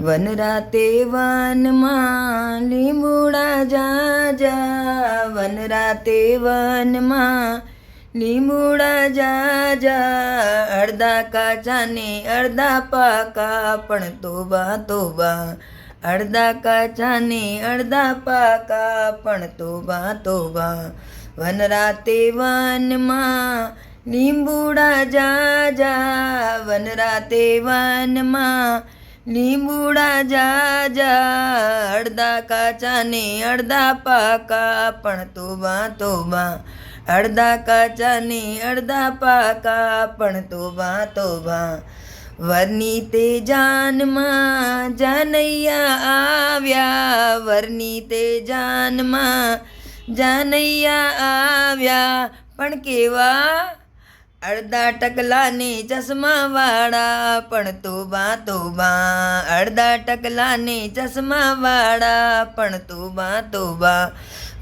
One રાતે વનમાં લીંબુડા જાજા. વન રાતે વનમાં લીંબુડા જાજા. અડધા કાચા ને અડધા પાકા, પણ તોબા તોબા. અડધા કાચા ને અડધા પાકા, પણ તોબા તોબા. વન રાતે વનમાં લીંબુડા જાજા. વન રાતે વનમાં લીંબુડા જાજા અડધા કાચા ને અડધા પાકા, પણ તોબા તોબા. અડધા કાચા ને અડધા પાકા, પણ તોબા તોબા. વરની તે જાનમાં જાનૈયા આવ્યા, વરની તે જાનમાં જાનૈયા આવ્યા. પણ કેવા અડધા ટકલા ચશ્માવાળા ચશ્મા વાળા પણ તોબા તોબા. અડધા ટકલા ને ચશ્મા વાળા પણ તોબા તોબા.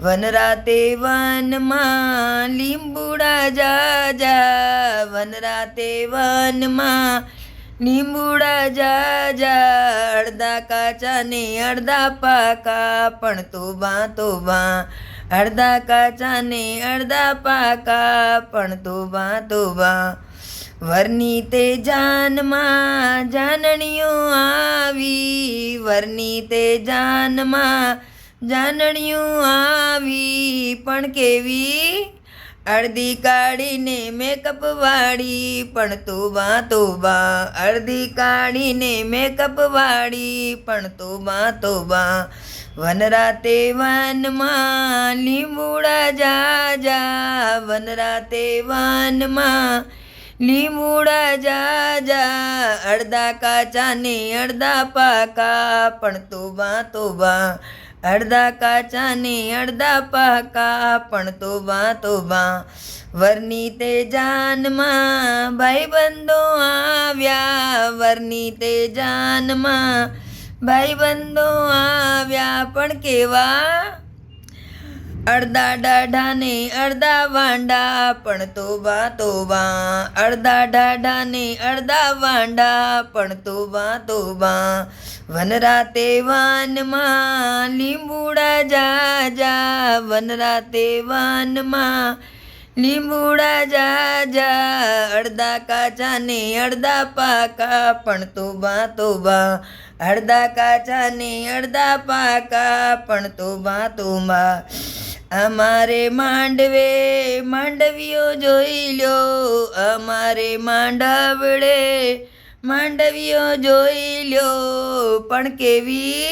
વન રાતે વનમાં લીંબુડા જાજા વન રાતે વનમાં લીંબુડા જાજા અડધા કાચા ને અડધા પાકા, પણ તોબા તોબા અડધા કાચા ને અડધા પાકા, પણ તોબા તોબા વરની તે જાનમાં જાનણીઓ આવી, વરની તે જાનમાં જાનણીઓ આવી. પણ કેવી? અડધી કાઢીને મેકઅપ વાળી, પણ તોબા તોબા અડધી કાઢીને મેકઅપ વાળી, પણ તોબા તોબા વન રાતે વનમાં લીંબુડા જાજા વનરાતે વનમાં લીંબુડા જાજા અડધા કાચા ને અડધા પાકા, પણ તોબા તોબા અડધા કાચા ને અડધા પાકા, પણ તોબા તોબા. વરની તે જાનમાં ભાઈબંધો આવ્યા. વરની તે જાનમાં ભાઈબંધો આવ્યા. પણ કેવા? અડધા ડાઢા ને અડધા વાંડા, પણ તોબા તોબા. અડધા ડાઢા ને અડધા વાંડા, પણ તોબા તોબા. વન વાનમાં લીંબુડા જાજા. વનરાતે વાનમાં લીંબુડા જાજા. અડધા કાચા ને અડધા પાકા, પણ તોબા તોબા અડધા કાચા ને અડધા પાકા, પણ તોબા તોબા અમારે માંડવે માંડવીઓ જોઈ લ્યો. અમારે માંડવડે માંડવીઓ જોઈ લ્યો. પણ કેવી?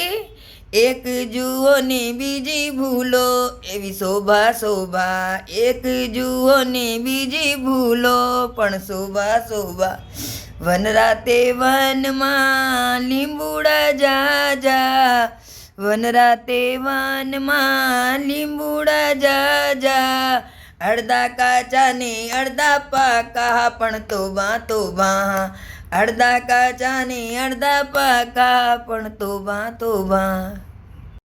એક જુઓ ને બીજી ભૂલો. એવી શોભા શોભા. એક જુઓ ને બીજી ભૂલો. પણ શોભા શોભા. વન રાતે વનમાં લીંબુડા જાજા. વન રાતે વનમાં લીંબુડા જાજા. અડધા કાચા ને અડધા પાકા. પણ તોબા તોબા. અડધા કાચા ને અડધા પાકા પણ તોબા તોબા.